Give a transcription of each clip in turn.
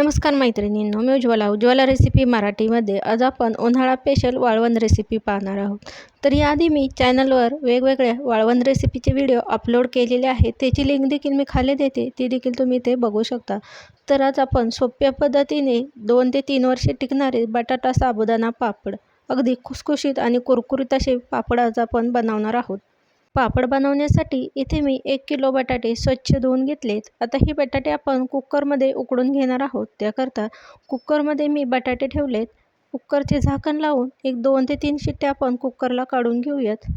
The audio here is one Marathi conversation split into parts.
नमस्कार मैत्रिणींनो मी उज्ज्वला उज्ज्वला रेसिपी मराठीमध्ये आज आपण उन्हाळा स्पेशल वाळवण रेसिपी पाहणार आहोत. तर याआधी मी चॅनलवर वेगवेगळ्या वाळवण रेसिपीचे व्हिडिओ अपलोड केलेले आहेत. त्याची लिंक देखील मी खाली देते. ती देखील तुम्ही ते बघू शकता. तर आज आपण सोप्या पद्धतीने दोन ते तीन वर्षे टिकणारे बटाटा साबुदाणा पापड. अगदी खुसखुशीत आणि कुरकुरीत असे पापड आज आपण बनवणार आहोत. पापड बनवण्यासाठी इथे मी एक किलो बटाटे स्वच्छ धुवून घेतलेत. आता हे बटाटे आपण कुकरमध्ये उकडून घेणार आहोत. त्याकरता कुकरमध्ये मी बटाटे ठेवलेत. कुकरचे झाकण लावून एक दोन ते तीन शिट्ट्या आपण कुकरला काढून घेऊयात.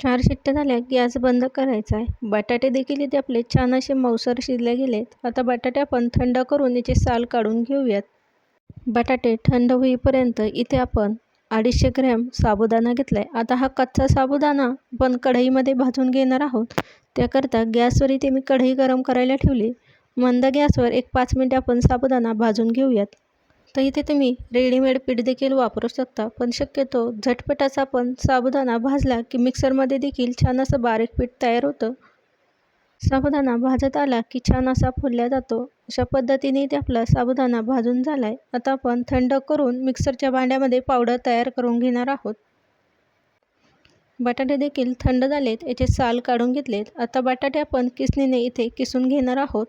चार शिट्ट्या झाल्या गॅस बंद करायचा आहे. बटाटे देखील इथे आपले छान असे मौसर शिजले गेलेत. आता बटाटे आपण थंड करून याचे साल काढून घेऊयात. बटाटे थंड होईपर्यंत इथे आपण अडीचशे ग्रॅम साबुदाणा घेतला आहे आता हा कच्चा साबुदाणा पण कढईमध्ये भाजून घेणार आहोत. त्याकरता गॅसवर इथे मी कढई गरम करायला ठेवली. मंद गॅसवर एक पाच मिनटे आपण साबुदाणा भाजून घेऊयात. तर इथे तुम्ही रेडीमेड पीठ देखील वापरू शकता पण शक्यतो झटपटाचा पण साबुदाणा भाजला की मिक्सरमध्ये देखील छान असं बारीक पीठ तयार होतं. साबुदाणा भाजत आला की छान असा फुलला जातो. अशा पद्धतीने ते आपला साबुदाणा भाजून झाला आहे आता आपण थंड करून मिक्सरच्या भांड्यामध्ये पावडर तयार करून घेणार आहोत. बटाटे देखील थंड झालेत याचे साल काढून घेतलेत. आता बटाटे आपण किसणीने इथे किसून घेणार आहोत.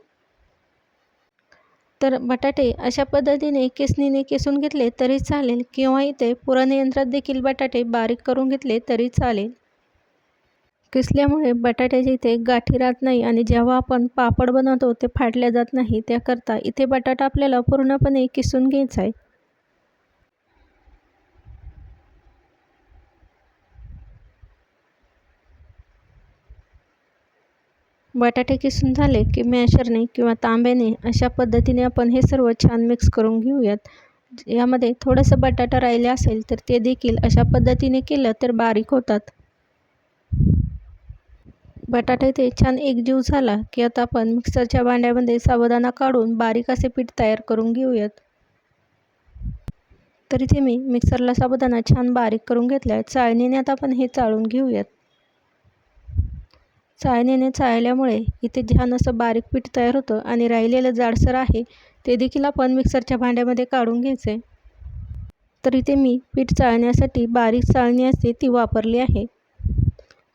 तर बटाटे अशा पद्धतीने किसणीने किसून घेतले तरी चालेल किंवा इथे पुरण यंत्रात देखील बटाटे बारीक करून घेतले तरी चालेल. किसल्यामुळे बटाट्याच्या इथे गाठी राहत नाही आणि जेव्हा आपण पापड बनवतो ते फाटल्या जात नाही. त्याकरता इथे बटाटा आपल्याला पूर्णपणे किसून घ्यायचा आहे. बटाटे किसून झाले की मॅशरने किंवा तांब्याने अशा पद्धतीने आपण हे सर्व छान मिक्स करून घेऊयात. यामध्ये थोडंसं बटाटा राहिले असेल तर ते देखील अशा पद्धतीने केलं तर बारीक होतात. बटाटा इथे छान एकजीव झाला की आता आपण मिक्सरच्या भांड्यामध्ये साबुदाणा काढून बारीक असे पीठ तयार करून घेऊयात. तर इथे मी मिक्सरला साबुदाणा छान बारीक करून घेतला आहे चाळणीने आता आपण हे चाळून घेऊयात. चाळणीने चाळल्यामुळे इथे छान असं बारीक पीठ तयार होतं आणि राहिलेलं जाडसर आहे ते देखील आपण मिक्सरच्या भांड्यामध्ये काढून घ्यायचं तर इथे मी पीठ चाळण्यासाठी बारीक चाळणी असते ती वापरली आहे.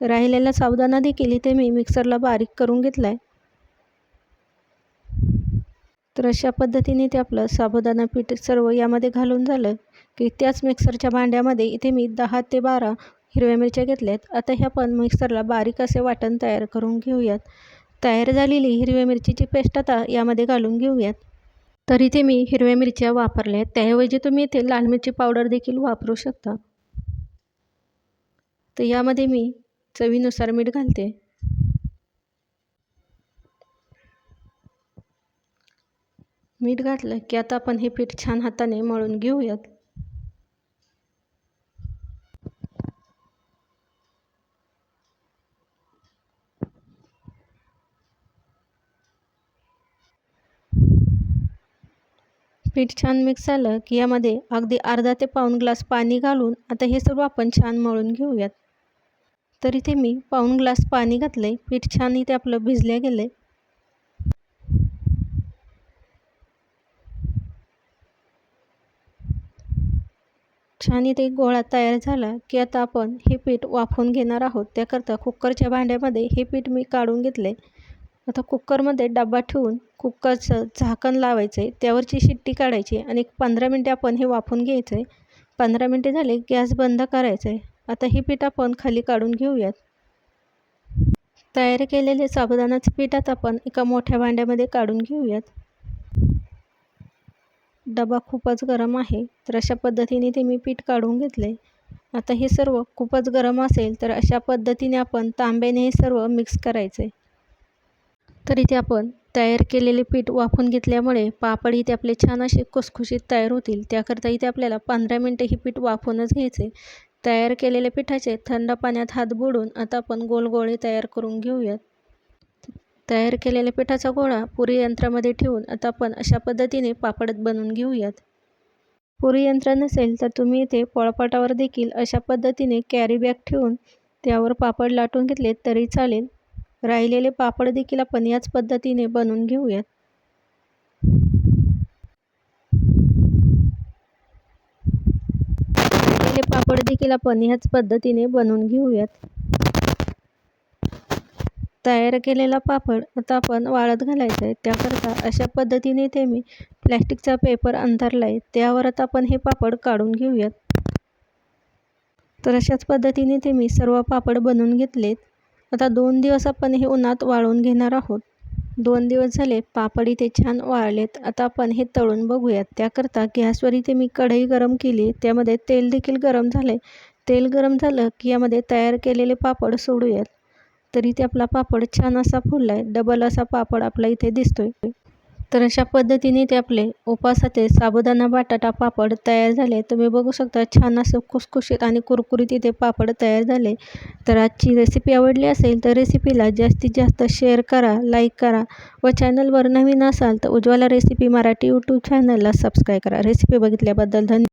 राहिलेला साबुदाणा देखील इथे मी मिक्सरला बारीक करून घेतला आहे तर अशा पद्धतीने ते आपलं साबुदाणा पीठ सर्व यामध्ये घालून झालं की त्याच मिक्सरच्या भांड्यामध्ये इथे मी दहा ते बारा हिरव्या मिरच्या घेतल्यात. आता ह्या पण मिक्सरला बारीक असे वाटण तयार करून घेऊयात. तयार झालेली हिरव्या मिरचीची पेस्ट आता यामध्ये घालून घेऊयात. तर इथे मी हिरव्या मिरच्या वापरल्या आहेत. त्याऐवजी तुम्ही इथे लाल मिरची पावडर देखील वापरू शकता. तर यामध्ये मी चवीनुसार मीठ घालते. मीठ घातलं की आता आपण हे पीठ छान हाताने मळून घेऊयात. पीठ छान मिक्स झालं की यामध्ये अगदी अर्धा ते पाऊण ग्लास पाणी घालून आता हे सर्व आपण छान मळून घेऊयात. तर इथे मी पाऊण ग्लास पाणी घातलं आहे पीठ छान इथे आपलं भिजल्या गेलं आहे छान इथे गोळा तयार झाला की आता आपण हे पीठ वाफवून घेणार आहोत. त्याकरता कुकरच्या भांड्यामध्ये हे पीठ मी काढून घेतले आता कुकरमध्ये डबा ठेवून कुकरचं झाकण लावायचं आहे त्यावरची शिट्टी काढायची आणि एक पंधरा मिनटे आपण हे वाफून घ्यायचं आहे पंधरा मिनटे झाले गॅस बंद करायचं आहे आता ही पीठ आपण खाली काढून घेऊयात. तयार केलेले साबुदाणाचे पीठ आता आपण एका मोठ्या भांड्यामध्ये काढून घेऊयात. डबा खूपच गरम आहे तर अशा पद्धतीने ते मी पीठ काढून घेतले आता हे सर्व खूपच गरम असेल तर अशा पद्धतीने आपण तांब्याने हे सर्व मिक्स करायचे तर इथे आपण तयार केलेले पीठ वाफून घेतल्यामुळे पापड इथे आपले छान असे खुसखुशीत तयार होतील. त्याकरता इथे आपल्याला पंधरा मिनटं ही पीठ वाफूनच घ्यायचे तयार केलेले पिठाचे थंड पाण्यात हात बुडून आता आपण गोल गोळे तयार करून घेऊयात. तयार केलेल्या पिठाचा गोळा पुरी यंत्रामध्ये ठेवून आता आपण अशा पद्धतीने पापड बनवून घेऊयात. पुरी यंत्र नसेल तर तुम्ही इथे पोळपाटावर देखील अशा पद्धतीने कॅरी बॅग ठेवून त्यावर पापड लाटून घेतले तरी चालेल. राहिलेले पापड देखील आपण याच पद्धतीने बनवून घेऊयात. पापड देखील आपण ह्याच पद्धतीने बनवून घेऊयात. तयार केलेला पापड आता आपण वाळत घालायचा आहे. त्याकरता अशा पद्धतीने इथे मी प्लॅस्टिकचा पेपर अंथरला आहे त्यावर आता आपण हे पापड काढून घेऊयात. तर अशाच पद्धतीने ते मी सर्व पापड बनवून घेतलेत. आता दोन दिवस आपण हे उन्हात वाळवून घेणार आहोत. दोन दिवस झाले पापड इथे छान वाळलेत. आता आपण हे तळून बघूयात. त्याकरता गॅसवर इथे मी कढई गरम केली. त्यामध्ये तेल देखील गरम झाले. तेल गरम झालं की यामध्ये तयार केलेले पापड सोडूयात. तर इथे आपला पापड छान असा फुलला आहे डबल असा पापड आपला इथे दिसतोय. तर अशा पद्धतीने ते आपले उपासाचे साबुदाणा बटाटा पापड तयार झाले. तुम्ही बघू शकता छान असं खुसखुशीत आणि कुरकुरीत इथे पापड तयार झाले. तर आजची रेसिपी आवडली असेल तर रेसिपीला जास्तीत जास्त शेअर करा लाईक करा व चॅनलवर नवीन असाल तर उज्ज्वला रेसिपी मराठी यूट्यूब चॅनलला सबस्क्राईब करा. रेसिपी बघितल्याबद्दल धन्यवाद.